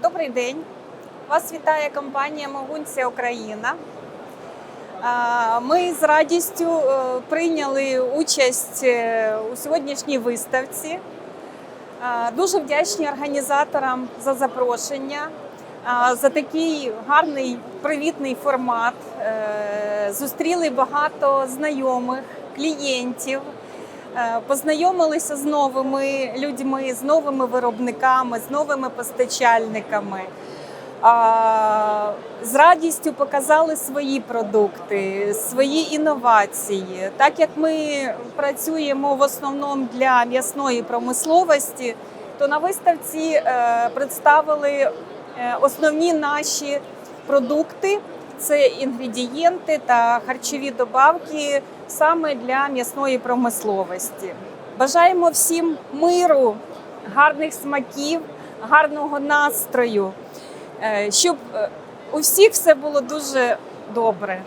Добрий день. Вас вітає компанія Могунця Україна. Ми з радістю е, прийняли участь е, у сьогоднішній виставці. Дуже вдячні організаторам за запрошення, за такий гарний привітний формат. Е, Зустріли багато знайомих, клієнтів. Е, Познайомилися з новими людьми, з новими виробниками, з новими постачальниками. З радістю показали свої продукти, свої інновації. Так як ми працюємо в основному для м'ясної промисловості, то на виставці е, представили е, основні наші продукти. Це інгредієнти та харчові добавки саме для м'ясної промисловості. Бажаємо всім миру, гарних смаків, гарного настрою, е, щоб е, у всіх все було дуже добре.